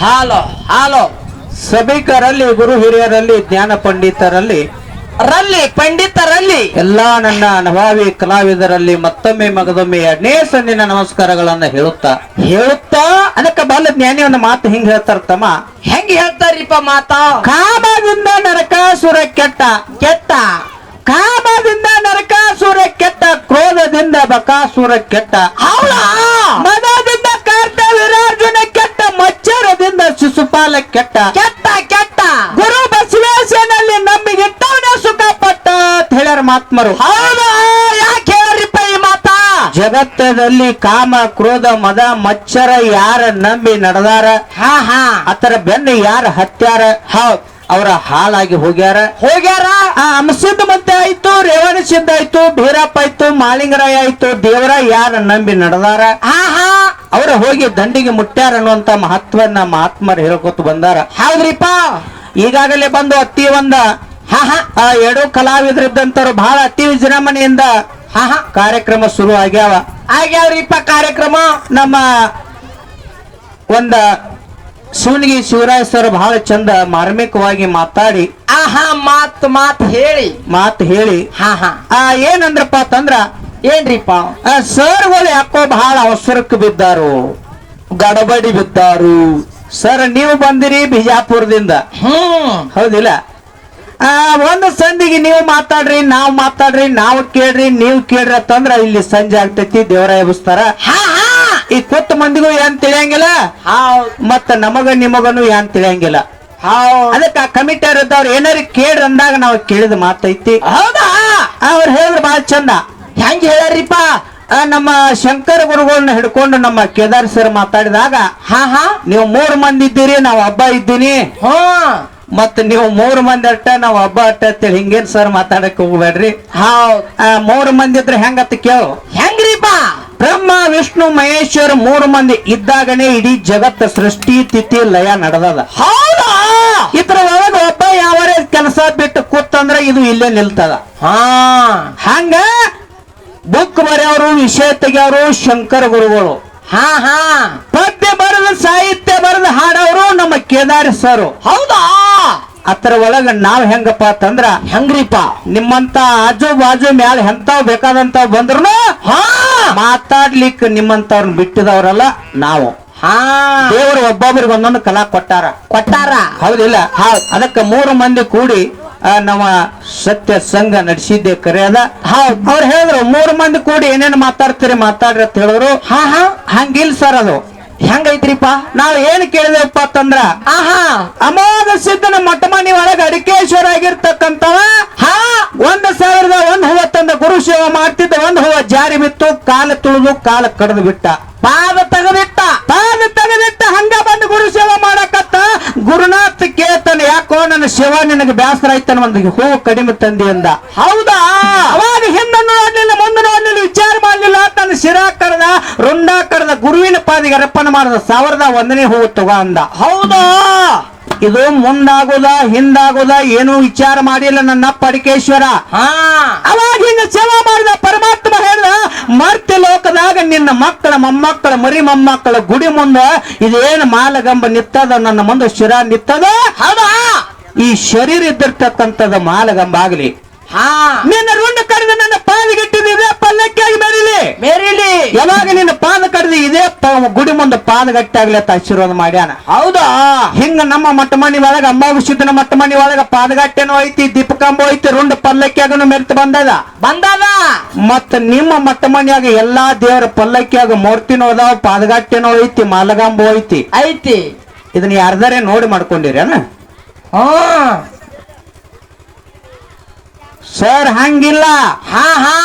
ಹಾಲೋ ಹಾಲೋ. ಸಭಿಕರಲ್ಲಿ ಗುರು ಹಿರಿಯರಲ್ಲಿ ಜ್ಞಾನ ಪಂಡಿತರಲ್ಲಿ ರಲ್ಲಿ ಪಂಡಿತರಲ್ಲಿ. ಎಲ್ಲಾ ನನ್ನ ಅನುಭಾವಿ ಕಲಾವಿದರಲ್ಲಿ ಮತ್ತೊಮ್ಮೆ ಮಗದೊಮ್ಮೆ ಎರಡನೇ ಸಂದಿನ ನಮಸ್ಕಾರಗಳನ್ನ ಹೇಳುತ್ತಾ? ಹೇಳುತ್ತಾ? ಅದಕ್ಕೆ ಬಾಲ ಜ್ಞಾನಿ ಒಂದು ಮಾತು ಹಿಂಗ್ ಹೇಳ್ತಾರ ತಮ್ಮ? ಹೆಂಗ್ ಹೇಳ್ತಾರಿಪ್ಪ ಮಾತಾ? ಕಾಮದಿಂದ ನರಕಾಸುರ ಕೆಟ್ಟ. ಕೆಟ್ಟ. ಕಾಮದಿಂದ ನರಕಾಸುರ ಕೆಟ್ಟ ಕ್ರೋಧದಿಂದ ಬಕಾಸುರ ಕೆಟ್ಟ. ಅವಳ ಮದದಿಂದ ಕಾರ್ತ ವಿರಾರ್ಜುನ ಕೆಟ್ಟ ಮಚ್ಚರದಿಂದ ಶಿಶುಪಾಲ ಕೆಟ್ಟ. ಕೆಟ್ಟ ಕೆಟ್ಟ. ಗುರು ಬಸವೇಶನಲ್ಲಿ ನಂಬಿಗಿಟ್ಟವನೇ ಸುಖ ಪಟ್ಟ ಅಂತ ಹೇಳ್ಯಾರ ಮಾತ್ಮರು ಹೌದಾ? ಯಾಕೆ ಹೇಳ್ರಿಪ್ಪ ಈ ಮಾತಾ? ಜಗತ್ತದಲ್ಲಿ ಕಾಮ ಕ್ರೋಧ ಮದ ಮಚ್ಚರ ಯಾರ ನಂಬಿ ನಡೆದಾರ? ಹಾ ಹಾ. ಆತರ ಬೆನ್ನು ಯಾರ ಹತ್ಯಾರ? ಹೌದ್. ಅವರ ಹಾಳಾಗಿ ಹೋಗ್ಯಾರ. ಹೋಗ್ಯಾರ? ಅಂಶದ ಮತ್ತೆ ಆಯ್ತು ರೇವಣ ಸಿದ್ಧ ಆಯ್ತು ಭೀರಪ್ಪ ಆಯ್ತು ಮಾಲಿಂಗರಾಯ ಆಯ್ತು ದೇವರ ಯಾರ ನಂಬಿ ನಡೆದಾರ? ಅವರ ಹೋಗಿ ದಂಡಿಗೆ ಮುಟ್ಟ್ಯಾರ ಅನ್ನುವಂತ ನಮ್ಮ ಮಹಾತ್ಮರು ಹೇಳ್ಕೊತ ಬಂದಾರ. ಹೌದ್ರಿಪ್ಪ? ಈಗಾಗಲೇ ಬಂದು ಅತ್ತಿ ಒಂದ. ಹಾ ಹಾ. ಆ ಎರಡು ಕಲಾವಿದರಿದ್ದಂತವ್ರು ಬಹಳ ಅತಿ ವಿಜೃಂಭಣೆಯಿಂದ ಹಾ ಹಾ. ಕಾರ್ಯಕ್ರಮ ಶುರು ಆಗ್ಯಾವ. ಆಗ್ಯಾವ್ರಿಪ್ಪ ಕಾರ್ಯಕ್ರಮ? ನಮ್ಮ ಒಂದ ಶಿವನಿಗೆ ಶಿವರಾಯ ಸರ್ ಬಹಳ ಚಂದ ಮಾರ್ಮಿಕವಾಗಿ ಮಾತಾಡಿ ಆಹಾ ಮಾತ್ ಮಾತ್ ಹೇಳಿ. ಮಾತ್ ಹೇಳಿ. ಹಾ ಹಾ. ಆ ಏನಂದ್ರಪ್ಪ ತಂದ್ರ ಏನ್ರಿಪ್ಪ? ಆ ಸರ್ಗಳು ಯಾಕೋ ಬಹಳ ಅವಸರಕ್ಕೆ ಬಿದ್ದಾರು ಗಡಬಡಿ ಬಿದ್ದಾರು. ಸರ್ ನೀವು ಬಂದಿರಿ ಬಿಜಾಪುರದಿಂದ. ಹ್ಮ್. ಹೌದಿಲ್ಲ? ಆ ಒಂದು ಸಂಧಿಗೆ ನೀವು ಮಾತಾಡ್ರಿ ನಾವು ಮಾತಾಡ್ರಿ ನಾವು ಕೇಳ್ರಿ ನೀವು ಕೇಳ್ರಿ ಅಂತಂದ್ರ ಇಲ್ಲಿ ಸಂಜೆ ಆಗ್ತೈತಿ ದೇವರ ಎಬ್ಬಿಸ್ತಾರ ಹಾ ಹಾ. ಈ ಕೊತ್ತ ಮಂದಿಗೂ ಏನ್ ತಿಳಿಯಂಗಿಲ್ಲ? ಮತ್ತ ನಮಗ ನಿಮಗನು ಏನ್ ತಿಳಿಯಂಗಿಲ್ಲ. ಅದಕ್ಕೆ ಅದಕ್ಕ ಆ ಕಮಿಟಿಯರ್ ಇದ್ದವ್ರು ಏನಾರ ಕೇಳ್ರಿ ಅಂದಾಗ ನಾವು ಕೇಳಿದ ಮಾತೈತಿ. ಹೌದಾ? ಅವ್ರು ಹೇಳಿದ್ರು ಬಹಳ ಚಂದ. ಹೆಂಗ್ ಹೇಳ್ಯಾರಿಪ್ಪ? ನಮ್ಮ ಶಂಕರ ಗುರುಗಳನ್ನ ಹಿಡ್ಕೊಂಡು ನಮ್ಮ ಕೇದಾರ್ ಸರ್ ಮಾತಾಡಿದಾಗ ಹಾ ಹಾ. ನೀವು ಮೂರ್ ಮಂದಿ ಇದ್ದೀರಿ ನಾವು ಹಬ್ಬ ಇದ್ದೀನಿ. ಹ್ಮ್ ಮತ್ ನೀವು ಮೂರು ಮಂದಿ ಅಟ್ಟ ನಾವು ಹಬ್ಬ ಅಟ್ಟ ಅಂತೇಳಿ ಹಿಂಗೇನ್ ಸರ್ ಮಾತಾಡಕ್ ಹೋಗ್ಬೇಡ್ರಿ. ಹಾ ಮೂರು ಮಂದಿ ಇದ್ರೆ ಹೆಂಗತ್ತ ಕೇಳು. ಬ್ರಹ್ಮ ವಿಷ್ಣು ಮಹೇಶ್ವರ ಮೂರು ಮಂದಿ ಇದ್ದಾಗನೇ ಇಡೀ ಜಗತ್ತ ಸೃಷ್ಟಿ ತಿಥಿ ಲಯ ನಡೆದದ. ಹೌದಾ? ಇದ್ರ ಒಳಗ ಒಬ್ಬ ಯಾವರೇ ಕೆಲಸ ಬಿಟ್ಟು ಕೂತಂದ್ರೆ ಇದು ಇಲ್ಲೇ ನಿಲ್ತದ. ಹಾ. ಹಂಗ ಬುಕ್ ಬರೆಯವರು ವಿಷಯ ತೆಗೆಯವರು ಶಂಕರ ಗುರುಗಳು. ಹಾ ಹಾ. ಪದ್ಯ ಬರೆದ ಸಾಹಿತ್ಯ ಬರೆದ ಹಾಡವರು ನಮ್ಮ ಕೇದಾರ ಸರ್. ಹೌದಾ? ಅದ್ರ ಒಳಗ ನಾವ್ ಹೆಂಗಪ್ಪ ಅಂತಂದ್ರ ಹೆಂಗ್ರಿಪ್ಪ? ನಿಮ್ಮಂತ ಆಜು ಬಾಜು ಮ್ಯಾಲ ಎಂತಾವ್ ಬೇಕಾದಂತ ಬಂದ್ರು ಹಾ! ಮಾತಾಡ್ಲಿಕ್ಕೆ ನಿಮ್ಮಂತವ್ರನ್ನ ಬಿಟ್ಟಿದವ್ರಲ್ಲ ನಾವು. ಹಾ! ದೇವರು ಒಬ್ಬೊಬ್ರಿಗೆ ಒಂದೊಂದು ಕಲಾ ಕೊಟ್ಟಾರ. ಕೊಟ್ಟಾರ? ಹೌದಿಲ್ಲ? ಹೌದ್. ಅದಕ್ಕೆ ಮೂರು ಮಂದಿ ಕೂಡಿ ನಮ್ಮ ಸತ್ಯ ಸಂಘ ನಡೆಸಿದ್ದೆ ಕರೆಯದ. ಹೌದ್. ಅವ್ರು ಹೇಳಿದ್ರು ಮೂರು ಮಂದಿ ಕೂಡಿ ಏನೇನು ಮಾತಾಡ್ತೀರಿ ಮಾತಾಡ್ರಿ ಅಂತ ಹೇಳಿದ್ರು. ಹಾ ಹಾ. ಹಂಗಿಲ್ ಸರ್ ಅದು. ಹೆಂಗೈತ್ರಿಪ್ಪ? ನಾವ್ ಏನ್ ಕೇಳಿದೆಪ್ಪ ಅಂತಂದ್ರ ಆಹಾ. ಅಮೋಘ ಸಿದ್ಧನ ಮಠ ಮನಿ ಒಳಗ ಅಡಿಕೇಶ್ವರ ಆಗಿರ್ತಕ್ಕಂಥವ ಹಾ. ಒಂದ್ ಸಾವಿರದ ಒಂದ್ ಹೂವ ತಂದ ಗುರು ಸೇವ ಮಾಡ್ತಿದ್ದ ಒಂದ್ ಹೂವ ಜಾರಿ ಬಿತ್ತು ಕಾಲ ತುಳಿದು ಕಾಲ ಕಡ್ದು ಬಿಟ್ಟ. ಪಾದ ತೆಗೆದಿಟ್ಟ. ಪಾದ ತೆಗೆದಿಟ್ಟ ಹಂಗ ಬಂದ ಗುರು ಸೇವೆ ಮಾಡಕತ್ತ. ಗುರುನಾಥ್ ಕೇಳ್ತಾನೆ ಯಾಕೋ ನನ್ನ ಶಿವ ನಿನಗೆ ಬ್ಯಾಸರ ಆಯ್ತಾನ ಒಂದು ಹೂವು ಕಡಿಮೆ ತಂದಿ ಅಂದ. ಹೌದಾ ಅವಾಗ ಹಿಂದೆ ನೋಡ್ಲಿಲ್ಲ ಮುಂದೆ ನೋಡ್ಲಿಲ್ಲ ವಿಚಾರ ಮಾಡ್ಲಿಲ್ಲ ತನ್ನ ಶಿರ ಕರೆದ ರುಂಡ ಕರೆದ ಗುರುವಿನ ಪಾದಿಗೆ ಅರ್ಪಣೆ ಮಾಡಿದ ಸಾವಿರದ ಒಂದನೇ ಹೂವು ತಗೋ ಅಂದ. ಹೌದಾ? ಇದು ಮುಂದಾಗುದ ಹಿಂದಾಗುದ ಏನು ವಿಚಾರ ಮಾಡಿಲ್ಲ ನನ್ನ ಪಡಿಕೇಶ್ವರ. ಆ ಅವಾಗ ಹಿಂಗ ಸೇವಾ ಮಾಡಿದ ಪರಮಾತ್ಮ ಹೇಳ್ದ ಮರ್ತ್ಯ ಲೋಕದಾಗ ನಿನ್ನ ಮಕ್ಕಳ ಮೊಮ್ಮಕ್ಕಳ ಮರಿ ಮೊಮ್ಮಕ್ಕಳ ಗುಡಿ ಮುಂದ ಇದೇನು ಮಾಲಗಂಬ ನಿತ್ತದ ನನ್ನ ಮುಂದೆ ಶಿರ ನಿತ್ತದ? ಹೌದಾ? ಈ ಶರೀರ ಇದ್ದಿರ್ತಕ್ಕಂಥದ ಮಾಲಗಂಬ ಆಗ್ಲಿ. ನಿನ್ನ ರುಂಡ ಕಡಿದ ನನ್ನ ಪಾದಗಿಟ್ಟಿದ ಇದೇ ಪಲ್ಲಕ್ಕಿಯಾಗಿ ಮೇರಿಲಿ. ಮೇರಿಲಿ. ಯಾವಾಗ ನಿನ್ನ ಪಾದ ಕಡಿದ ಇದೇ ಗುಡಿ ಮುಂದೆ ಪಾದ ಆಗ್ಲಿ ಅಂತ ಆಶೀರ್ವಾದ ಮಾಡ್ಯಾನ. ಹೌದಾ? ಹಿಂಗ ನಮ್ಮ ಮಟ್ಟ ಮನಿ ಒಳಗ ಅಮ್ಮ ಸಿದ್ದನ ಮಟ್ಟ ಮನಿ ಒಳಗ ಪಾದಗಟ್ಟೆನೂ ಐತಿ ದೀಪಕಾಂಬ ಐತಿ ರುಂಡ ಪಲ್ಲಕ್ಕಿಯಾಗನು ಮೆರೆತು ಬಂದದ. ಬಂದದ? ಮತ್ತ ನಿಮ್ಮ ಮಟ್ಟ ಮನಿಯಾಗ ಎಲ್ಲಾ ದೇವರ ಪಲ್ಲಕ್ಕಿಯಾಗ ಮೂರ್ತಿನೂ ಅದಾವ ಪಾದಗಟ್ಟೆನೂ ಐತಿ ಮಾಲಗಾಂಬು ಐತಿ. ಐತಿ. ಇದನ್ನ ಯಾರ್ದಾರೆ ನೋಡಿ ಮಾಡ್ಕೊಂಡಿರೇನ? ಹಾ ಸರ್ ಹಂಗಿಲ್ಲ. ಹಾ ಹಾ.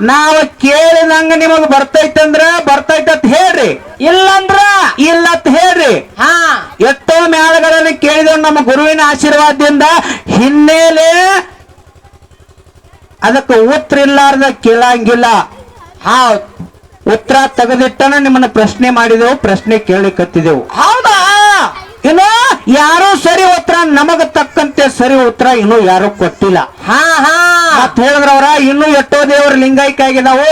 ನಾವ್ ಕೇಳಿದಂಗ ನಿಮಗ್ ಬರ್ತೈತಂದ್ರ ಬರ್ತೈತತ್ ಹೇಳ್ರಿ. ಇಲ್ಲಂದ್ರ? ಇಲ್ಲತ್ ಹೇಳ್ರಿ. ಹಾ. ಎಷ್ಟೋ ಮೇಳಗಳಲ್ಲಿ ಕೇಳಿದವ್ ನಮ್ಮ ಗುರುವಿನ ಆಶೀರ್ವಾದದಿಂದ ಹಿನ್ನೆಲೆ ಅದಕ್ಕೆ ಉತ್ತರ ಇಲ್ಲಾರ್ದ ಕೇಳಂಗಿಲ್ಲ. ಹಾ ಉತ್ತರ ತೆಗೆದಿಟ್ಟನ ನಿಮ್ಮನ್ನ ಪ್ರಶ್ನೆ ಮಾಡಿದೆವು ಪ್ರಶ್ನೆ ಕೇಳಿಕತ್ತಿದೆವು ಹೌದಾ. ಇನ್ನು ಯಾರು ಸರಿ ಉತ್ತರ ನಮಗ ತಕ್ಕಂತೆ ಸರಿ ಉತ್ತರ ಇನ್ನು ಯಾರು ಕೊಟ್ಟಿಲ್ಲ. ಹಾ ಹಾ. ಮತ್ ಹೇಳಿದ್ರ ಅವ್ರ ಇನ್ನೂ ಎಷ್ಟೋ ದೇವ್ರ ಲಿಂಗೈಕ ಆಗಿದಾವು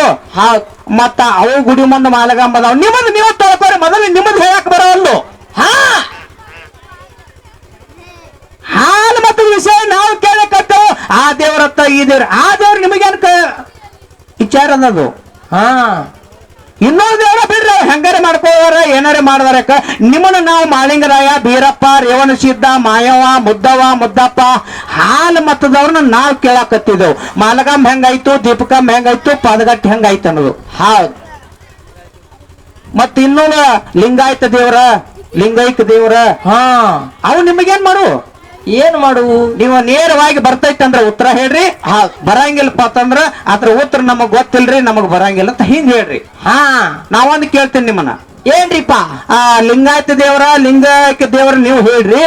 ಮತ್ತ ಅವು ಗುಡಿ ಮಂದ ಮಾಲಗಂಬ ಅದಾವ. ನಿಮ್ಮದು ನೀವು ತೊಳ್ಕೋರಿ ಮೊದಲು ನಿಮ್ಮದು ಹೇಳಕ್ ಬರೋವಲ್ಲು ಹಾ. ಹಾಲು ಮತ್ತು ವಿಷಯ ನಾವು ಕೇಳಕತ್ತೇವು. ಆ ದೇವ್ರತ್ತ ಈ ದೇವ್ರ ಆ ದೇವ್ರ ನಿಮಗೇನ್ ವಿಚಾರ ಅನ್ನೋದು? ಹಾ. ಇನ್ನೊಂದು ಏನೋ ಬಿಡ್ರಿ ಹೆಂಗಾರೆ ಮಾಡ್ಕೋದಾರ ಏನಾರ ಮಾಡದಾರ ನಿಮ್ಮನ್ನ ನಾವು ಮಾಳಿಂಗರಾಯ ಬೀರಪ್ಪ ರೇವಣ ಸಿದ್ಧ ಮಾಯವ ಮುದ್ದವ ಮುದ್ದಪ್ಪ ಹಾಲು ಮತದವ್ರನ್ನ ನಾವು ಕೇಳಾಕತ್ತಿದ್ದೆವು. ಮಾಲಗಾಂಬ ಹೆಂಗಾಯ್ತು ದೀಪಕಂಬ ಹೆಂಗಾಯ್ತು ಪಾದಗಟ್ಟಿ ಹೆಂಗಾಯ್ತು ಅನ್ನೋದು. ಹೌದು ಮತ್ತ ಇನ್ನೊಂದು ಲಿಂಗಾಯತ ದೇವ್ರ ಲಿಂಗೈಕ ದೇವ್ರ. ಹಾ. ಅವು ನಿಮಗೇನ್ ಮಾಡು? ಏನ್ ಮಾಡುವು? ನೀವು ನೇರವಾಗಿ ಬರ್ತೈತೆ ಅಂದ್ರೆ ಉತ್ತರ ಹೇಳ್ರಿ. ಹಾ ಬರಂಗಿಲ್ಲಪ್ಪ ಅಂತಂದ್ರ ಅದ್ರ ಉತ್ತರ ನಮಗ್ ಗೊತ್ತಿಲ್ರಿ ನಮಗ್ ಬರಂಗಿಲ್ಲ ಅಂತ ಹಿಂಗ್ ಹೇಳ್ರಿ. ಹಾ. ನಾವೊಂದು ಕೇಳ್ತೀನಿ ನಿಮ್ಮನ್ನ. ಏನ್ರಿಪ್ಪ? ಆ ಲಿಂಗಾಯತ ದೇವರ ಲಿಂಗಾಯಕ ದೇವರ ನೀವು ಹೇಳ್ರಿ.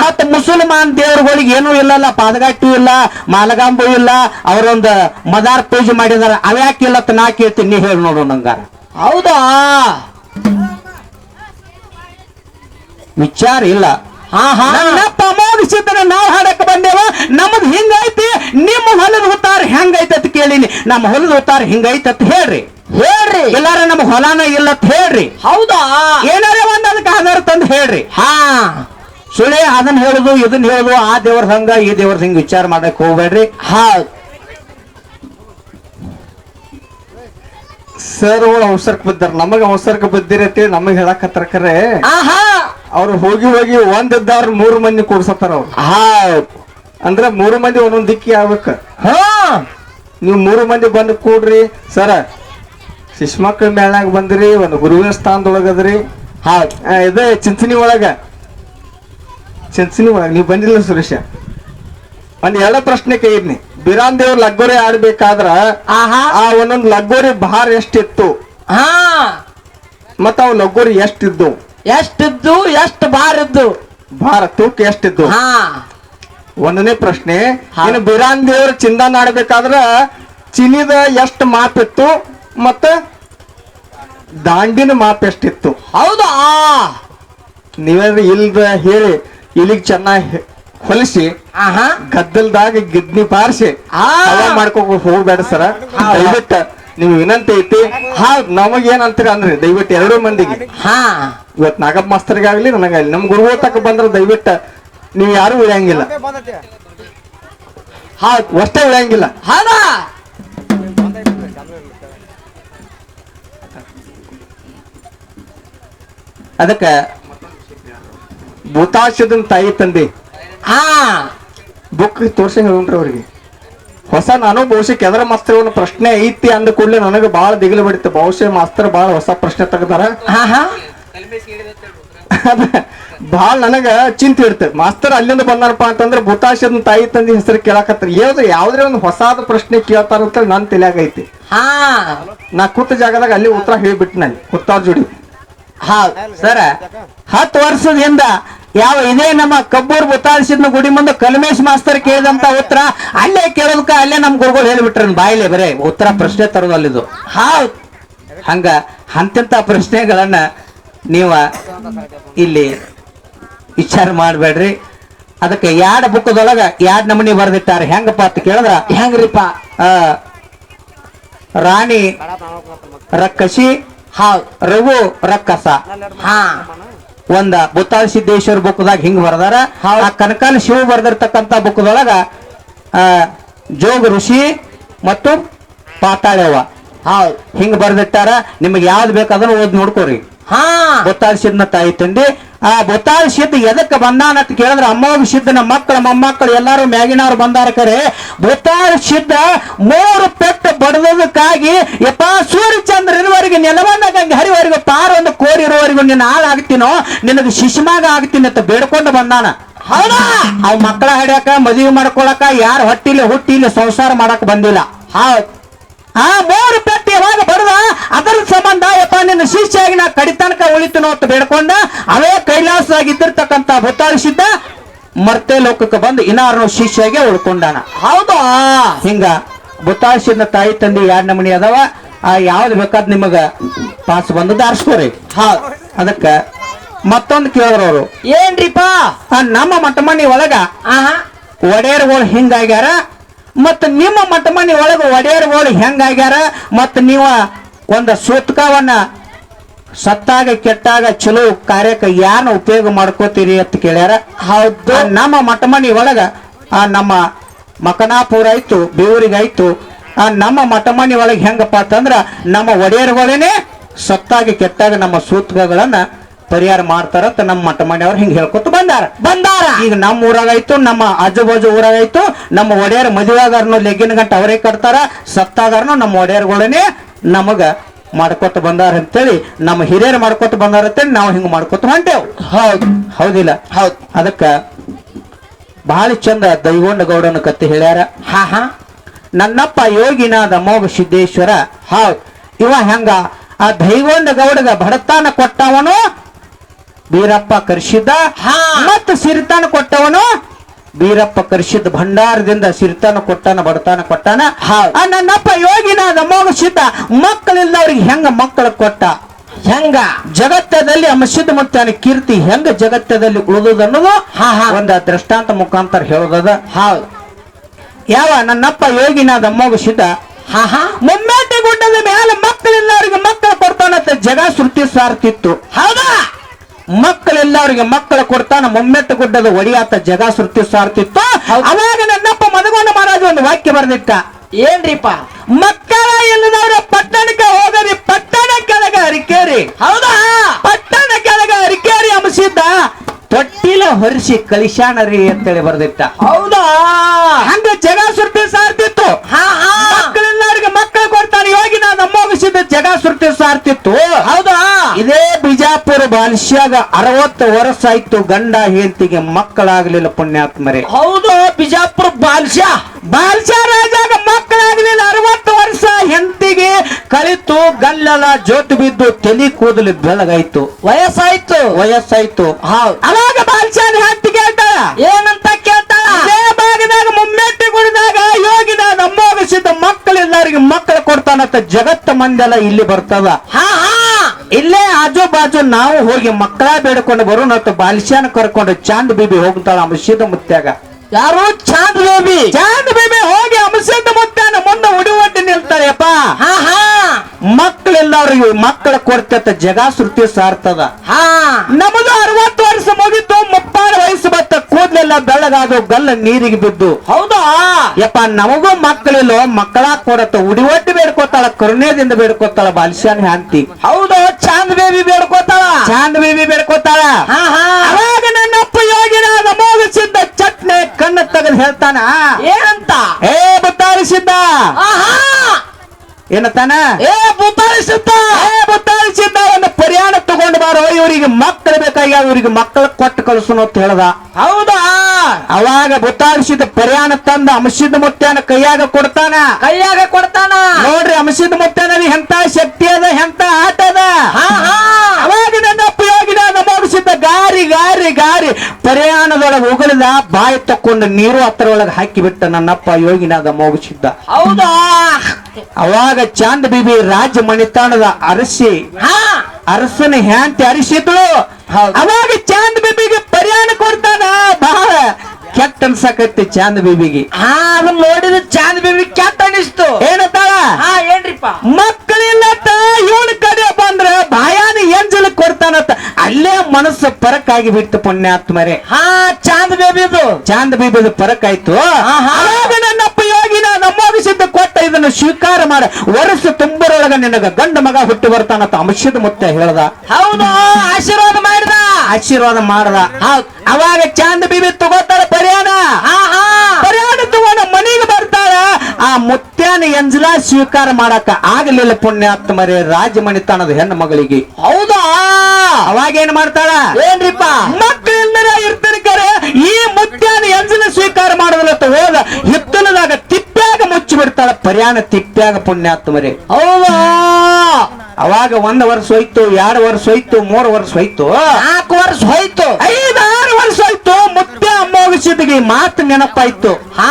ಮತ್ತ ಮುಸಲ್ಮಾನ್ ದೇವರುಗಳಿಗೆ ಏನು ಇಲ್ಲಲ್ಲ ಪಾದಗಾಟು ಇಲ್ಲ ಮಾಲಗಾಂಬು ಇಲ್ಲ ಅವರೊಂದು ಮದಾರ್ ಪೂಜೆ ಮಾಡಿದಾರ ಅವ್ಯಾಕಿಲ್ಲ ಅಂತ ನಾ ಕೇಳ್ತೀನಿ ನೀ ಹೇಳಿ ನೋಡು ನಂಗಾರ. ಹೌದಾ? ವಿಚಾರ ಇಲ್ಲ. ನನ್ನಪ್ಪ ಅಮೋಘಿಸಿದ್ದನ ನಾವು ಹಾಡಕ್ಕೆ ಬಂದೇವ. ನಮ್ಮದು ಹಿಂಗೈತಿ ನಿಮ್ಮ ಹೊಲದ ಉತ್ತಾರ ಹೆಂಗೈತೆ ಅಂತ ಕೇಳಿನಿ. ನಮ್ಮ ಹೊಲದ ಉತ್ತಾರ ಹಿಂಗೈತೆ ಅಂತ ಹೇಳ್ರಿ. ಹೇಳ್ರಿ. ಎಲ್ಲಾರ ನಮ್ಮ ಹೊಲಾನ ಇಲ್ಲ ಅಂತ ಹೇಳ್ರಿ. ಹೌದಾ? ಏನಾರ ಒಂದ್ ಅದಕ್ಕೆ ಆಧಾರ ತಂದು ಹೇಳ್ರಿ. ಹಾ. ಸುಳಿ ಅದನ್ನ ಹೇಳುದು ಇದನ್ನ ಹೇಳುದು ಆ ದೇವ್ರ ಹಂಗ ಈ ದೇವ್ರ ಹಿಂಗ ವಿಚಾರ ಮಾಡಕ್ ಹೋಗ್ಬೇಡ್ರಿ. ಹಾ ಸರ್ ಅವಸರಕ್ಕೆ ಬಿದ್ದಾರ ನಮಗ ಅವಸರಕ್ಕೆ ಬಿದ್ದಿರತ್ತೆ ನಮಗ್ ಹತ್ರ ಕರೆ. ಆಹಾ. ಅವ್ರು ಹೋಗಿ ಹೋಗಿ ಒಂದ್ ಇದ್ದವ್ರ ಮೂರು ಮಂದಿ ಕೂಡ್ಸತ್ತಾರ ಅವ್ರು. ಹಾ. ಅಂದ್ರೆ ಮೂರು ಮಂದಿ ಒಂದೊಂದ್ ದಿಕ್ಕಿ ಆಗ್ಬೇಕ. ಹಾ. ನೀವು ಮೂರು ಮಂದಿ ಬಂದು ಕೂಡ್ರಿ. ಸರ ಶಿಶುಮಕ್ಕಳ ಮೇಳಾಗ ಬಂದ್ರಿ ಒಂದು ಗುರುವಿನ ಸ್ಥಾನದೊಳಗದ್ರಿ ಹಾ. ಇದ ಚಿಂಚನಿ ಒಳಗ. ಚಿಂಚನಿ ಒಳಗ ನೀವು ಬಂದಿಲ್ಲ ಸುರೇಶ. ಒಂದ್ ಎಲ್ಲ ಪ್ರಶ್ನೆ ಕೇಳಿದ್ನಿ. ಬಿರಾನ್ ದೇವ್ರ ಲಗ್ಗೋರಿ ಆಡ್ಬೇಕಾದ್ರ ಆ ಒಂದೊಂದ್ ಲಗ್ಗೋರಿ ಭಾರ ಎಷ್ಟಿತ್ತು? ಹಾ. ಮತ್ತ ಅವ್ ಲಗ್ಗೋರಿ ಎಷ್ಟಿದ್ದು? ಎಷ್ಟಿದ್ದು ಎಷ್ಟು ಬಾರಿದ್ದು? ಭಾರ ತೂಕ ಎಷ್ಟಿದ್ದು? ಹಾ. ಒಂದನೇ ಪ್ರಶ್ನೆ ಹಾ. ಇನ್ನು ಬಿರಾನ್ ದೇವ್ರ ಚಿಂದ ಆಡ್ಬೇಕಾದ್ರ ಚಿನಿದ ಎಷ್ಟು ಮಾಪ್ ಇತ್ತು ಮತ್ತ ದಾಂಡಿನ ಮಾಪ್ ಎಷ್ಟಿತ್ತು? ಹೌದಾ? ನೀವೇನ್ರಿ ಇಲ್ದ ಹೇಳಿ ಇಲ್ಲಿಗೆ ಚೆನ್ನಾಗಿ ಹೊಲಿಸಿ ಆಹಾ. ಗದ್ದಲ್ದಾಗ ಗಿದ್ನಿ ಬಾರಿಸಿ ಆ. ಮಾಡ್ಕೋಕ್ ಹೋಗ್ಬೇಡ ಸರ. ದಯವಿಟ್ಟು ನಿಮ್ ವಿನಂತಿ ಐತಿ. ಹಾ ನಮಗ್ ಏನ್ ಅಂತೀರ ಅಂದ್ರಿ ದಯವಿಟ್ಟು ಎರಡು ಮಂದಿಗೆ. ಹಾ. ಇವತ್ ನಾಗಪ್ಪ ಮಾಸ್ತರ್ಗಾಗ್ಲಿ ನನಗಾಗ್ಲಿ ನಮ್ ಗುರುಗಳ ತಕ್ಕ ಬಂದ್ರ ದಯವಿಟ್ಟು ನೀವ್ ಯಾರು ಉಳಿಯಂಗಿಲ್ಲ. ಹಾ ಅಷ್ಟೇ ಉಳಿಯಂಗಿಲ್ಲ. ಹೌದಾ? ಅದಕ್ಕ ಭೂತಾಶದ ತಾಯಿ ತಂದೆ. ಹಾ. ಬುಕ್ ತೋರ್ಸಿ ಹೇಳುಣ್ರಿ ಅವ್ರಿಗೆ. ಹೊಸ ನಾನು ಬಹುಶಃ ಕೆದರ ಮಾಸ್ತರ್ ಒಂದು ಪ್ರಶ್ನೆ ಐತಿ ಅಂದ ಕೂಡಲೇ ನನಗೆ ಬಹಳ ದಿಗಿಲು ಬಿಡುತ್ತೆ ಬಹುಶಃ ಮಾಸ್ತರ್ ಬಹಳ ಹೊಸ ಪ್ರಶ್ನೆ ತೆಗ್ದಾರ. ಹಾ ಹಾ. ಬಹಳ ನನಗ ಚಿಂತೆ ಇಡ್ತದೆ ಮಾಸ್ತರ್ ಅಲ್ಲಿಂದ ಬಂದಾರಪ್ಪ ಅಂತಂದ್ರೆ ಭೂತಾಶದ ತಾಯಿ ತಂದೆ ಹೆಸರು ಕೇಳಕತ್ತಾರ ಯಾವ್ದು ಯಾವ್ದೇ ಒಂದು ಹೊಸಾದ ಪ್ರಶ್ನೆ ಕೇಳ್ತಾರ ಅಂತ ನನ್ ತಲೆಯಾಗ ಐತಿ. ಹಾ. ನಾ ಕೂತ ಜಾಗದಾಗ ಅಲ್ಲಿ ಉತ್ತರ ಹೇಳಿಬಿಟ್ಟು ನಾನು ಕುತ್ತಾರ ಜೋಡಿ. ಹಾ ಸರ. ಹತ್ತು ವರ್ಷದ ಹಿಂದ ಯಾವ ಇದೇ ನಮ್ಮ ಕಬ್ಬೂರ್ ಬುತ್ತಾಳಿಸಿದ್ನ ಗುಡಿ ಮುಂದೆ ಕಲ್ಮೇಶ್ ಮಾಸ್ತರ್ ಕೇಳಿದಂತ ಉತ್ತರ ಅಲ್ಲೇ ಕೇಳೋದಕ್ಕ ಅಲ್ಲೇ ನಮ್ ಗುರುಗಳು ಹೇಳ್ಬಿಟ್ರ ಬಾಯಿಲೆ ಬರೇ ಉತ್ತರ ಪ್ರಶ್ನೆ ತರೋದು ಅಲ್ಲಿದು ಹಾ ಹಂಗ ಅಂತಿಂತ ಪ್ರಶ್ನೆಗಳನ್ನ ನೀವ ಇಲ್ಲಿ ವಿಚಾರ ಮಾಡಬೇಡ್ರಿ. ಅದಕ್ಕೆ ಯಾಡ್ ಬುಕ್ಕದೊಳಗ ಯಾಡ್ ನಮೂನಿ ಬರೆದಿಟ್ಟಾರೆ? ಹೆಂಗಪ್ಪ ಅಂತ ಕೇಳಿದ್ರ? ಹೆಂಗ್ರಿಪ್ಪ? ಆ, ರಾಣಿ ರಕ್ಕಸಿ ಹಾ ರಘು ರಕ್ಕಸ. ಹಾ. ಒಂದ ಬುತ್ತಾಳ ಸಿದ್ದೇಶ್ವರ ಬುಕ್ದಾಗ ಹಿಂಗ್ ಬರ್ದಾರ. ಆ ಕನಕನ ಶಿವ ಬರ್ದಿರ್ತಕ್ಕಂತ ಬುಕ್ದೊಳಗ ಆ ಜೋಗ ಋಷಿ ಮತ್ತು ಪಾತಾಳವ ಹೌದ್. ಹಿಂಗ್ ಬರ್ದಿಟ್ಟಾರ. ನಿಮಗೆ ಯಾವ್ದು ಬೇಕಾದ್ರೂ ಅದನ್ನ ಓದ್ ನೋಡ್ಕೋರಿ. ಹಾ. ಗೊತ್ತಾಗ್ಸಿದ್ನ ತಾಯಿ ತಂದೆ ಆ ಬೊತ್ತಾಳ ಸಿದ್ಧ ಎದಕ್ಕೆ ಬಂದಾನ ಅಂತ ಕೇಳಿದ್ರೆ ಅಮ್ಮೋಗ ಸಿದ್ಧನ ಮಕ್ಕಳ ಮೊಮ್ಮಕ್ಕಳು ಎಲ್ಲಾರು ಮ್ಯಾಗಿನವ್ರು ಬಂದಾರ ಕರೆ. ಬೊತ್ತಾಳ ಸಿದ್ಧ ಮೂರು ಪೆಟ್ಟು ಬಡದಕ್ಕಾಗಿ ಯಪ್ಪ ಸೂರ್ಯಚಂದ್ರ ಇರುವವರೆಗೆ ನೆಲವನ್ನ ಗಂಗೆ ಹರಿವರೆಗೂ ಪಾರ ಒಂದು ಕೋರಿ ಇರುವವರೆಗೂ ನಿನ್ನ ಹಾಳಾಗ್ತೀನೋ ಆಗ್ತೀನೋ ನಿನಗೆ ಶಿಶುಮಾಗ ಆಗ್ತೀನಿ ಅಂತ ಬೇಡ್ಕೊಂಡು ಬಂದಾನ. ಹೌದಾ? ಅವ್ ಮಕ್ಕಳ ಹಡಿಯಾಕ ಮದುವೆ ಮಾಡ್ಕೊಳಕ ಯಾರು ಹೊಟ್ಟಿಲಿ ಹುಟ್ಟಿಲಿ ಸಂಸಾರ ಮಾಡಕ್ ಬಂದಿಲ್ಲ. ಹೌದ್. ಆ ಮೂರು ಪೆಟ್ಟು ಯಾವಾಗ ಬಡದ ಅದರ ಸಂಬಂಧ ಯಪ್ಪ ನಿನ್ನ ಶಿಷ್ಯಾಗಿ ನಾ ಕಡಿತನಕ ಉಳಿತನೋ ಅಂತ ಬೇಡ್ಕೊಂಡ ಅವೇ ಕೈಲಾಸ ಆಗಿದ್ದಿರ್ತಕ್ಕಂತ ಭೂತಾಳಿಸಿದ್ದ ಮರ್ತೆ ಲೋಕಕ್ಕೆ ಬಂದು ಇನ್ನಾರನೋ ಶಿಷ್ಯಾಗೆ ಉಳ್ಕೊಂಡಾನ. ಹೌದು? ಹಿಂಗ ಭೂತಾಳಿಸಿದ ತಾಯಿ ತಂದೆ ಎರಡ್ ನಮನಿ ಅದಾವ. ಆ ಯಾವ್ದು ಬೇಕಾದ್ ನಿಮಗ ಪಾಸ್ ಬಂದು ದಾರಿಸ್ಕೋರಿ ಅದಕ್ಕ ಮತ್ತೊಂದು ಕೇಳಿದ್ರು ಅವರು. ಏನ್ರಿಪ್ಪ ನಮ್ಮ ಮಠಮನಿ ಒಳಗ ಒಡೆಯರ್ಗಳು ಹಿಂಗಾಗ್ಯಾರ. ಮತ್ತ ನಿಮ್ಮ ಮಠ ಮನೆ ಒಳಗೆ ಒಡೆಯರ್ಗಳು ಹೆಂಗಾಗ್ಯಾರ ಮತ್ತು ನೀವು ಒಂದು ಸೂತ್ಕವನ್ನ ಸತ್ತಾಗ ಕೆಟ್ಟಾಗ ಚಲೋ ಕಾರ್ಯಕ್ಕೆ ಯಾರನ್ನ ಉಪಯೋಗ ಮಾಡ್ಕೋತೀರಿ ಅಂತ ಕೇಳ್ಯಾರ. ಹೌದು. ನಮ್ಮ ಮಠ ಮನೆ ಒಳಗ ಆ ನಮ್ಮ ಮಕನಾಪುರ ಆಯ್ತು ಬೇವರಿಗಾಯ್ತು ಆ ನಮ್ಮ ಮಠ ಮನೆ ಒಳಗೆ ಹೆಂಗಪ್ಪ ಅಂತಂದ್ರ ನಮ್ಮ ಒಡೆಯರ್ಗಳೇನೆ ಸತ್ತಾಗಿ ಕೆಟ್ಟಾಗ ನಮ್ಮ ಸೂತ್ಕಗಳನ್ನ ಪರಿಹಾರ ಮಾಡ್ತಾರಂತ ನಮ್ಮ ಮಠ ಮನೆಯವ್ರು ಹಿಂಗ್ ಹೇಳ್ಕೊತ ಬಂದಾರ. ಬಂದಾರ. ಈಗ ನಮ್ಮ ಊರಾಗಾಯ್ತು ನಮ್ಮ ಆಜು ಬಾಜು ಊರಾಗಾಯ್ತು ನಮ್ಮ ಒಡೆಯರ್ ಮದುವೆಗಾರನು ಲೆಗ್ಗಿನ ಗಂಟೆ ಅವರೇ ಕಟ್ತಾರ ಸತ್ತಾಗಾರನು ನಮ್ಮ ಒಡೆಯರ್ಗಳೇನೆ ನಮಗ ಮಾಡ್ಕೊತ ಬಂದಾರ ಅಂತೇಳಿ ನಮ್ಮ ಹಿರಿಯರು ಮಾಡ್ಕೊತ ಬಂದಾರ ಅಂತೇಳಿ ನಾವು ಹಿಂಗ್ ಮಾಡ್ಕೊತ ಹೊಂಟೇವ್. ಹೌದು. ಹೌದಿಲ್ಲ? ಹೌದ್. ಅದಕ್ಕ ಬಹಳ ಚಂದ ದೈವಂಡ ಗೌಡನ ಕತ್ತಿ ಹೇಳ್ಯಾರ. ಹಾ ಹಾ. ನನ್ನಪ್ಪ ಯೋಗಿನಾದ ಮೋಗ ಸಿದ್ದೇಶ್ವರ. ಹೌದು. ಇವ ಹೆಂಗ? ಆ ದೈವಂಡ ಗೌಡಗ ಬಡತಾನ ಕೊಟ್ಟವನು ಬೀರಪ್ಪ ಕರ್ಷಿದ್ದ ಹಾ. ಮತ್ತು ಸಿರಿತಾನ ಕೊಟ್ಟವನು? ಬೀರಪ್ಪ ಕರ್ಷಿದ್ ಭಂಡಾರದಿಂದ ಸಿರಿತಾನ ಕೊಟ್ಟಾನ ಬಡತಾನ ಕೊಟ್ಟಾನ? ನನ್ನಪ್ಪ ಯೋಗಿನಾದ ಮೋಗ ಮಕ್ಕಳಿಲ್ಲ ಅವ್ರಿಗೆ ಹೆಂಗ ಮಕ್ಕಳು ಕೊಟ್ಟ? ಹೆಂಗ? ಜಗತ್ತದಲ್ಲಿ ಅಮಸಿದ್ಧ ಮುತ್ತಾನ ಕೀರ್ತಿ ಹೆಂಗ ಜಗತ್ತದಲ್ಲಿ ಉಳಿದುದು ಅನ್ನೋದು ಹಾ, ಹಾ. ಒಂದ ದೃಷ್ಟಾಂತ ಮುಖಾಂತರ ಹೇಳೋದದ. ಹೌದು. ಯಾವ ನನ್ನಪ್ಪ ಯೋಗಿನಾದ ಮೋಗ ಸಿದ್ದ? ಹಾ ಹಾ. ಮುಮ್ಮೇಟೆ ಗುಡ್ಡದ ಮೇಲೆ ಮಕ್ಕಳಿಲ್ಲವರಿಗೆ ಮಕ್ಕಳು ಕೊಡ್ತಾನಂತ ಜಗ ಸೃಷ್ಟಿ ಸಾರ್ತಿತ್ತು. ಹೌದಾ? ಮಕ್ಕಳೆಲ್ಲವರಿಗೆ ಮಕ್ಕಳು ಕೊಡ್ತಾನ ಮೊಮ್ಮೆತ್ತ ಗುಡ್ಡದ ಒಡಿಯಾತ ಜಗ ಸೃಷ್ಟಿ ಸಾರ್ತಿತ್ತು. ಅವಾಗ ನನ್ನಪ್ಪ ಮದಗೊಂಡ ಮಹಾರಾಜ ಒಂದು ವಾಕ್ಯ ಬರೆದಿಟ್ಟ ಏನ್ರಿಪ್ಪ? ಮಕ್ಕಳ ಇಲ್ಲದವರ ಪಟ್ಟಣಕ್ಕೆ ಹೋಗರಿ ಪಟ್ಟಣ ಕೆಳಗ ಅರಿಕೇರಿ ಹೌದಾ? ಪಟ್ಟಣ ಕೆಳಗ ಅರಿಕೇರಿ ಅಂಬಿಸಿದ್ದ ತೊಟ್ಟಿಲ ಹೊರಿಸಿ ಕಲಿಶಾಣರಿ ಅಂತೇಳಿ ಬರೆದಿಟ್ಟ ಹೌದಾ? ಹಂಗ ಜಗ ಸಾರ್ತಿತ್ತು. ಹಾ ಹಾ ಮಕ್ಕಳೆಲ್ಲರಿಗೆ ಮಕ್ಕಳು ಕೊಡ್ತಾನೆ ಯೋಗಿ ನಾನು ಜಗ ಸಾರ್ತಿತ್ತು. ಹೌದಾ? ಇದೇ ಬಿಜಾಪುರ ಬಾಲ್ಶ್ಯಾಗ ಅರವತ್ತು ವರ್ಷ ಆಯ್ತು ಗಂಡ ಹೆಂಡತಿಗೆ ಮಕ್ಕಳಾಗ್ಲಿಲ್ಲ ಪುಣ್ಯಾತ್ಮರೇ. ಹೌದು ಬಿಜಾಪುರ ಬಾಲ್ಶಾ ಬಾಲ್ಶಾ ರಾಜಾಗ ಮಕ್ಕಳಾಗ್ಲಿಲ್ಲ ಅರವತ್ತು ವರ್ಷ ಹೆಂಡತಿಗೆ ಕಲಿತು ಗಲ್ಲಲ ಜೋತು ಬಿದ್ದು ತಲಿ ಕೂದಲು ಬೆಳಗಾಯ್ತು. ವಯಸ್ಸಾಯ್ತು. ವಯಸ್ಸಾಯ್ತು. ಹೌದು. ಅವಾಗ ಬಾಲ್ಶಾನ ಹೆಂಡತಿ ಕೇಳ್ತಾಳ? ಏನಂತ ಕೇಳ್ತಾಳ? ಇದೇ ಭಾಗದಾಗ ಮುಮ್ಮೆಟ್ಟಿ ಗುಡಿದಾಗ ಯೋಗಿನ ಮೋಗಿಸಿದ ಮಕ್ಕಳೆಲ್ಲರಿಗೆ ಮಕ್ಕಳು ಕೊಡ್ತಾನಂತ ಜಗತ್ತ ಮಂದೆಲ್ಲ ಇಲ್ಲಿ ಬರ್ತದ. ಇಲ್ಲೇ ಆಜು ಬಾಜು ನಾವು ಹೋಗಿ ಮಕ್ಕಳ ಬೇಡ್ಕೊಂಡು ಬರೋಣಂತ ಬಾಲಿಶಾನ ಕರ್ಕೊಂಡು ಚಾಂದ್ ಬೀಬಿ ಹೋಗ್ತಾಳ ಅಂಶದ ಮುತ್ಯಾಗ. ಯಾರು? ಚಾಂದ್ ಬೇಬಿ? ಚಾಂದ್ ಬಿಬಿ ಹೋಗಿ ಅಂಶದ ಮುತ್ಯಾನ ಮುಂದೆ ಉಡಿವಟ್ಟಿ ನಿಲ್ತಾರೆಪ್ಪ ಮಕ್ಕಳೆಲ್ಲರಿಗೆ ಮಕ್ಕಳ ಕೊಡ್ತೈತ ಜಗ ಸೃಷ್ಟಿ ಸಾರ್ತದ. ಹಾ. ನಮ್ದು ಅರವತ್ತು ವರ್ಷ ಬತ್ತ ಕೂದ್ಲೆಲ್ಲ ಬೆಳ್ಳಗಾದವು ಗಲ್ಲ ನೀರಿಗೆ ಬಿದ್ದು. ಹೌದಾ? ಯಪ್ಪ ನಮಗೂ ಮಕ್ಕಳಿಲ್ಲೋ ಮಕ್ಕಳ ಕೊಡತ್ತ ಉಡಿವಟ್ಟಿ ಬೇಡ್ಕೋತಾಳ ಕರುಣೆದಿಂದ ಬೇಡ್ಕೋತಾಳ ಬಾಲಿಶಾನ್ ಹ್ಯಾಂತಿ. ಹೌದು? ಚಾಂದ್ ಬೇಬಿ ಬೇಡ್ಕೋತಾಳ? ಚಾಂದ್ ಬೇಬಿ ಬೇಡ್ಕೋತಾಳ. ಅವಾಗ ನನ್ನಪ್ಪ ಯೋಗಿನ ನಮೋಗಿಸಿದ್ದ ಚಟ್ನೆ ಕಣ್ಣು ತೆಗೆದು ಹೇಳ್ತಾನ. ಏನಂತ? ಏ ಬುತ್ತಾಳಿಸಿದ್ದ ಆಹಾ. ಏನತ್ತಾನ ಏ ಬುತ್ತಾಳಿಸುತ್ತ ಏ ಬುತ್ತಾಳಿಸಿದ್ದ ಒಂದು ಪರಿಹಾರ ತಗೊಂಡು ಬಾರೋ ಇವರಿಗೆ ಮಕ್ಕಳು ಬೇಕಾಗ್ಯಾವ ಅವರಿಗೆ ಮಕ್ಕಳ ಕೊಟ್ಟು ಕಳಿಸೋಣ ಅಂತ ಹೇಳ್ದ. ಹೌದಾ? ಅವಾಗ ಬುತ್ತಾಡಿಸಿದ ಪರ್ಯಾಣ ತಂದ ಅಂಶಿದ ಮುತ್ಯಾನ ಕೈಯಾಗ ಕೊಡ್ತಾನ. ಕೈಯಾಗ ಕೊಡ್ತಾನ. ನೋಡ್ರಿ ಅಂಶಿದ ಮುತ್ಯಾನಲ್ಲಿ ಎಂತ ಶಕ್ತಿ ಅದ ಎಂತ ಆಟ ಅದ. ಅವಾಗ ನನ್ನ ಉಪಯೋಗಿನ ನಮೋಗಿಸಿದ್ದ ಗಾರಿ ಗಾರಿ ಗಾರಿ. ಪರ್ಯಾಣದೊಳಗೆ ಉಗುಳಿದ ಬಾಯಿ ತಕ್ಕೊಂಡು ನೀರು ಹತ್ತರ ಒಳಗೆ ಹಾಕಿ ಬಿಟ್ಟ ನನ್ನಪ್ಪ ಯೋಗಿನಾದ ಮೋಗಿಸಿದ್ದ. ಹೌದಾ? ಅವಾಗ ಚಾಂದ್ ಬಿಬಿ ರಾಜ ಮಣಿತಾಣದ ಅರಸಿ ಹಾ. ಅರಸನ ಹ್ಯಾಂತಿ ಅರಿಸಿದ್ಳು. ಅವಾಗ ಚಾಂದ್ ಬಿಬಿಗೆ ಪರಿಹಾರ ಕೊಡ್ತಾನ. ಬಹಳ ಕೆಟ್ಟ ಅನ್ಸಕತ್ತಿ ಚಾಂದ್ ಬಿಬಿಗೆ. ಹಾ ಅದನ್ನ ನೋಡಿದ ಚಾಂದ್ ಬೇಬಿ ಕೆಟ್ಟ ಅನಿಸ್ತು. ಏನತ್ತಾಳ ಹಾ ಏನ್ರಿಪ್ಪ ಮಕ್ಕಳಿಲ್ಲ ಇವನ ಕಡೆ ಬಂದ್ರ ಬಾಯಾನ ಎಂಜಲ ಕೊಡ್ತಾನತ್ತ ಅಲ್ಲೇ ಮನಸ್ಸು ಪರಕ್ಕಾಗಿ ಬಿಟ್ಟು ಪುಣ್ಯಾತ್ಮರೇ. ಹಾ ಚಾಂದ್ ಬೇಬಿದು. ಚಾಂದ್ ಬೇಬಿದು ಪರಕ್ ಆಯ್ತು ಅವಾಗ ನನ್ನಪ್ಪ ಯೋಗಿನ ನಮ್ಮ ಕೊಟ್ಟ ಇದನ್ನು ಸ್ವೀಕಾರ ಮಾಡ ವರ್ಷ ತುಂಬರೊಳಗ ನಿನಗ ಗಂಡ ಮಗ ಹುಟ್ಟಿ ಬರ್ತಾನಂತ ಅಂಶದ ಮುತ್ತ ಹೇಳ್ದ. ಹೌದು ಆಶೀರ್ವಾದ ಮಾಡಿದ. ಆಶೀರ್ವಾದ ಮಾಡದ. ಅವಾಗ ಚಾಂದ ಬೀಬಿ ತಗೋತಾಳ ಹಾ ಪರಿಹಾರ ತಗೊಂಡ ಮನೆಗೆ ಬರ್ತಾಳ. ಆ ಮುತ್ಯಾನ ಎಂಜಲ ಸ್ವೀಕಾರ ಮಾಡಕ ಆಗಲಿಲ್ಲ ಪುಣ್ಯಾತ್ಮರೇ ರಾಜಮಣಿತಾನದ ಹೆಣ್ಣು ಮಗಳಿಗೆ ಹೌದಾ? ಅವಾಗ ಏನ್ ಮಾಡ್ತಾಳ? ಏನ್ರಿಪ್ಪ? ಮಕ್ಕಳಿಲ್ದರ ಇರ್ತಾನೆ ಕರೆ. ಈ ಮುತ್ಯಾನ ಎಂಜಲ ಸ್ವೀಕಾರ ಮಾಡೋದಲ್ಲ ಹೋದ ಹಿತ್ತಲದಾಗ ಮುಚ್ಚಿ ಬಿಡ್ತಾಳ ಪರ್ಯಾಣ ತಿಪ್ಪ್ಯಾಗ ಪುಣ್ಯಾತ್ಮರೇ ಅವಾಗ ಒಂದ್ ವರ್ಷ ಹೋಯ್ತು ಎರಡು ವರ್ಷ ಹೋಯ್ತು ಮೂರು ವರ್ಷ ಹೋಯ್ತು. ನಾಲ್ಕು ವರ್ಷ ಹೋಯ್ತು. ಐದಾರು ವರ್ಷ ಹೋಯ್ತು ಮುತ್ತೆ ಅಮ್ಮೋಗಿಸಿದ್ಗೆ ಮಾತು ನೆನಪಾಯ್ತು. ಹಾ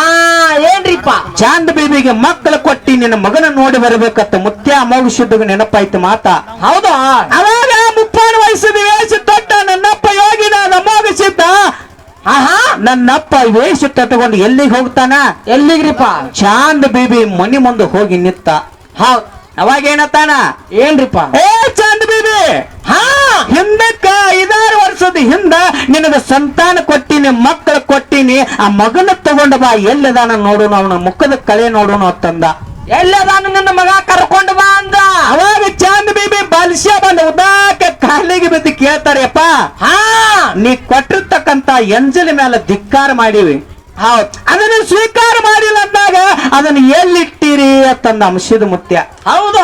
ಏನ್ರಿಪ್ಪ? ಚಾಂದ್ ಬೀಬಿಗೆ ಮಕ್ಕಳು ಕೊಟ್ಟಿ ನಿನ್ನ ಮಗನ ನೋಡಿ ಬರಬೇಕತ್ತ ಮುತ್ಯ ಅಮೋಗಿಸಿದಾಗ ನೆನಪಾಯ್ತು ಮಾತಾ. ಹೌದಾ? ಅವಾಗ ಮುಪ್ಪಾನ ವಯಸ್ಸಿದ ವೇಷ ತೊಟ್ಟ ನನ್ನಪ್ಪ ಯೋಗಿನ ಅಮೋಗಿಸಿದ್ದ ಆಹಾ ನನ್ನಪ್ಪ ವೇಷ ತಟ್ಟಕೊಂಡು ಎಲ್ಲಿಗೆ ಹೋಗ್ತಾನ? ಎಲ್ಲಿಗ್ರಿಪ್ಪ? ಚಾಂದ್ ಬೀಬಿ ಮನಿ ಮುಂದೆ ಹೋಗಿ ನಿತ್ತ ಹೌದ್ ಅವಾಗ ಏನತ್ತಾನ? ಏನ್ರಿಪ್ಪ? ಏ ಚಾಂದ್ ಬೀಬಿ! ಹಾ ಹಿಂದಕ್ಕ ಐದಾರು ವರ್ಷದ ಹಿಂದ ನಿನಗ ಸಂತಾನ ಕೊಟ್ಟಿನಿ ಮಕ್ಕಳು ಕೊಟ್ಟಿನಿ ಆ ಮಗನ ತಗೊಂಡ ಬಾ ಎಲ್ಲದಾನ ನೋಡೋಣ ಅವನ ಮುಖದ ಕಳೆ ನೋಡೋಣ ಅಂತಂದ. ಎಲ್ಲದಾನ ನಿನ್ನ ಮಗ ಕರ್ಕೊಂಡು ಬಾ ಅಂದ. ಅವಾಗ ಚಾಂದ್ ಬೀಬಿ ಬಾಲ್ಸ್ಯ ಬಂದ ಉದಾಕ ಕಾಲಿಗೆ ಬಿದ್ದು ಕೇಳ್ತಾರೆಪ್ಪ. ಹಾ ನೀ ಕೊಟ್ಟಿರ್ತಕ್ಕಂತ ಎಂಜಲ ಮೇಲೆ ಧಿಕ್ಕಾರ ಮಾಡಿವಿ. ಹೌದು. ಅದನ್ನ ಸ್ವೀಕಾರ ಮಾಡಿಲ್ಲ ಅಂದಾಗ ಅದನ್ನ ಎಲ್ಲಿಟ್ಟಿರಿ ಅಂತಂದ ಅಂಶದ ಮುತ್ಯ. ಹೌದು?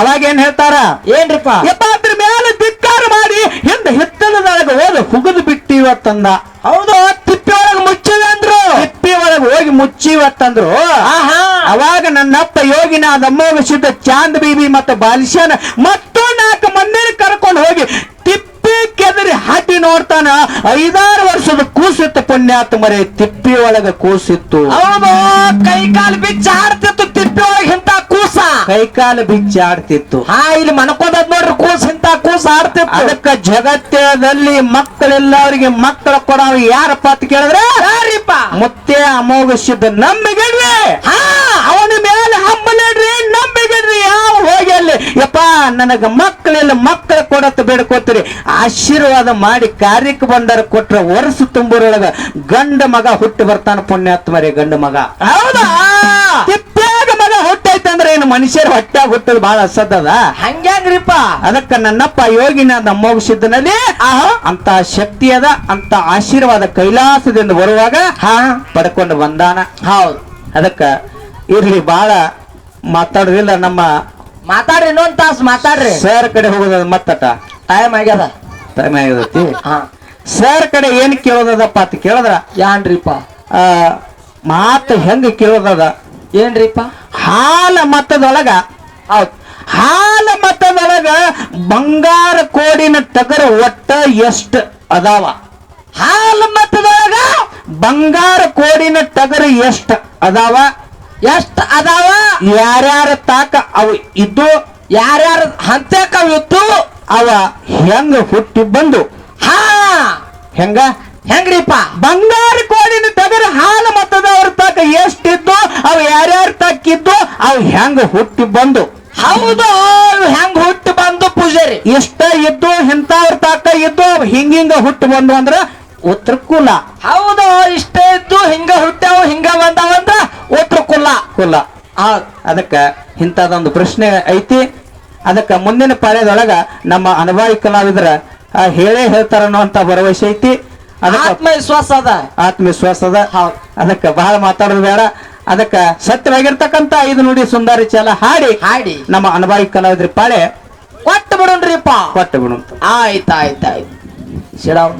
ಅವಾಗ ಏನ್ ಹೇಳ್ತಾರ? ಏನ್ರಿಪ್ಪ? ಅದ್ರ ಮೇಲೆ ಧಿಕ್ಕಾರ ಮಾಡಿ ಹಿಂದ ಹಿತ್ತಲದೊಳಗೆ ಹೋದ ಹುಗದು ಬಿಟ್ಟಿವತ್ತಂದ ಹೌದು? ತಿಪ್ಪಿ ಒಳಗೆ ಮುಚ್ಚಿದ ಅಂದ್ರು. ತಿಪ್ಪಿ ಒಳಗೆ ಹೋಗಿ ಮುಚ್ಚಿವತ್ತಂದ್ರು ಆಹಾ. ಅವಾಗ ನನ್ನಪ್ಪ ಯೋಗಿನ ಅದಮ್ಮ ಸಿದ್ಧ ಚಾಂದ್ ಬೀಬಿ ಮತ್ತು ಬಾಲಿಶಾನ ಮತ್ತೊಂದು ನಾಲ್ಕು ಮಂದಿನ ಕರ್ಕೊಂಡು ಹೋಗಿ ತಿಪ್ಪಿ ಕೆದರಿ ಹಾಟಿ ನೋಡ್ತಾನ ಐದಾರು ವರ್ಷದ ಕೂಸಿತ್ತು ಪುಣ್ಯಾತ್ ಮರೆ ತಿಪ್ಪಿ ಒಳಗ ಕೂಸಿತ್ತು. ಹೌದು ಕೈಕಾಲು ಬಿಚ್ಚ ಆಡ್ತಿತ್ತು ತಿಪ್ಪಿ ಒಳಗ ಇಂತ ಕೂಸ. ಕೈಕಾಲು ಬಿಚ್ಚಾಡ್ತಿತ್ತು ಹಾ ಇಲ್ಲಿ ಮನ್ಕೋದದ್ ನೋಡ್ರಿ ಕೂಸ ಇಂತ ಕೂಸ ಆಡ್ತಿತ್ತು ಅದಕ್ಕ ಜಗತ್ತದಲ್ಲಿ ಮಕ್ಕಳೆಲ್ಲವರಿಗೆ ಮಕ್ಕಳ ಕೊಡವ ಯಾರಪ್ಪ ಅಂತ ಕೇಳಿದ್ರೆ ಯಾರಿಪ್ಪ? ಮುತ್ತೆ ಅಮೋಘ ಸಿದ್ಧ ನಂಬಿಗೆ ಹಾ. ಅವನ ಅಲ್ಲಿ ಯಪ್ಪ ನನಗ ಮಕ್ಕಳೆಲ್ಲ ಮಕ್ಕಳ ಕೊಡತ್ತ ಬೇಡ್ಕೋತೀರಿ. ಆಶೀರ್ವಾದ ಮಾಡಿ ಕಾರ್ಯಕ್ಕೆ ಬಂದಾರ ಕೊಟ್ರ ವರ್ಷ ತುಂಬರೊಳಗ ಗಂಡ ಮಗ ಹುಟ್ಟಿ ಬರ್ತಾನ ಪುಣ್ಯಾತ್ಮರಿ ಗಂಡ ಮಗ. ಹೌದಾ? ಮಗ ಹುಟ್ಟೈತಂದ್ರೆ ಏನು ಮನುಷ್ಯರ ಹೊಟ್ಟಾಗ ಹುಟ್ಟದ ಬಹಳ ಅಸದ್ದದ ಹಂಗ್ಯಾಂಗ್ರಿಪ್ಪ? ಅದಕ್ಕ ನನ್ನಪ್ಪ ಯೋಗಿನಾಥ ಅಮ್ಮೋಗಿಸಿದ್ದನಲ್ಲಿ ಅಂತ ಶಕ್ತಿ ಅದ ಅಂತ ಆಶೀರ್ವಾದ ಕೈಲಾಸದಿಂದ ಬರುವಾಗ ಹಾ. ಪಡ್ಕೊಂಡು ಬಂದಾನ. ಹೌದು. ಅದಕ್ಕ ಇರ್ಲಿ ಬಹಳ ಮಾತಾಡೋದಿಲ್ಲ ನಮ್ಮ ಮಾತಾಡ್ರಿ ಇನ್ನೊಂದ್ ತಾಸ್ ಮಾತಾಡ್ರಿ. ಸರ್ ಕಡೆ ಹೋಗೋದ ಮತ್ತಟ. ಟೈಮ್ ಆಗ್ಯದ. ಟೈಮ್ ಆಗ್ಯದತಿ? ಹಾ. ಸರ್ ಕಡೆ ಏನ್ ಕೇಳೋದದಪ್ಪ ಅಂತ ಕೇಳಿದ್ರ? ಯಾನ್ರಿಪ್ಪ? ಆ ಮಾತು ಹೆಂಗ ಕೇಳೋದದ? ಏನ್ರಿಪ್ಪ? ಹಾಲ ಮತದೊಳಗ ಹೌದ್. ಹಾಲ ಮತದೊಳಗ ಬಂಗಾರ ಕೋಡಿನ ಟಗರ ಒಟ್ಟ ಎಷ್ಟ ಅದಾವ? ಹಾಲ ಮತ್ತದೊಳಗ? ಬಂಗಾರ ಕೋಡಿನ ಟಗರ ಎಷ್ಟ ಅದಾವ? ಎಷ್ಟ್ ಅದಾವ? ಯಾರ್ಯಾರ ತಾಕ ಅವು ಇದ್ದು, ಯಾರ್ಯಾರ ಹಂತಕವಿತ್ತು ಅವ ಹೆಂಗ ಹುಟ್ಟಿ ಬಂದು. ಹಾ! ಹೆಂಗ? ಹೆಂಗ್ರಿಪ್ಪ? ಬಂಗಾರ ಕೋಡಿನ ಹಾಲು ಹಾಲ ಮತದವ್ರ ತಾಕ ಎಷ್ಟಿದ್ದು, ಅವು ಯಾರ್ಯಾರ ತಾಕಿದ್ದು ಅವು ಹೆಂಗ ಹುಟ್ಟಿ ಬಂದು. ಹೌದು ಹೆಂಗ ಹುಟ್ಟಿ ಬಂದು ಪೂಜಾರಿ. ಇಷ್ಟ ಇದ್ದು, ಇಂಥವ್ರ ತಾಕ ಇದ್ದು ಹಿಂಗ ಹಿಂಗ ಹುಟ್ಟಿ ಬಂದು ಅಂದ್ರ ಉತ್ತರ ಕುಲ. ಹೌದು, ಇಷ್ಟ ಇದ್ದು ಹಿಂಗ ಹುಟ್ಟ್ಯಾವ, ಹಿಂಗ ಒಟ್ರು ಕುಲ್ಲ ಕುಲ ಅದಕ್ಕೆ ಇಂಥದೊಂದು ಪ್ರಶ್ನೆ ಐತಿ. ಅದಕ್ಕ ಮುಂದಿನ ಪಾಳ್ಯದೊಳಗ ನಮ್ಮ ಅನುಭವಿ ಕಲಾವಿದರ ಹೇಳೇ ಹೇಳ್ತಾರ ಅನ್ನುವಂತ ಭರವಸೆ ಐತಿ. ಆತ್ಮವಿಶ್ವಾಸ ಅದ. ಆತ್ಮವಿಶ್ವಾಸ ಅದ. ಅದಕ್ಕ ಬಹಳ ಮಾತಾಡೋದು ಬೇಡ. ಅದಕ್ಕ ಸತ್ಯವಾಗಿರ್ತಕ್ಕಂತ ಐದು ನುಡಿ ಸುಂದರಿ ಚಾಲ ಹಾಡಿ ಹಾಡಿ. ನಮ್ಮ ಅನುಭವಿ ಕಲಾವಿದ್ರ ಪಾಳೆ ಕೊಟ್ಟು ಬಿಡೋಣ್ರಿಪ್ಪ. ಕೊಟ್ಟು ಬಿಡೋಣ ಆಯ್ತಾಯ್ತಾಯ್ತು. ಸಿಡವ್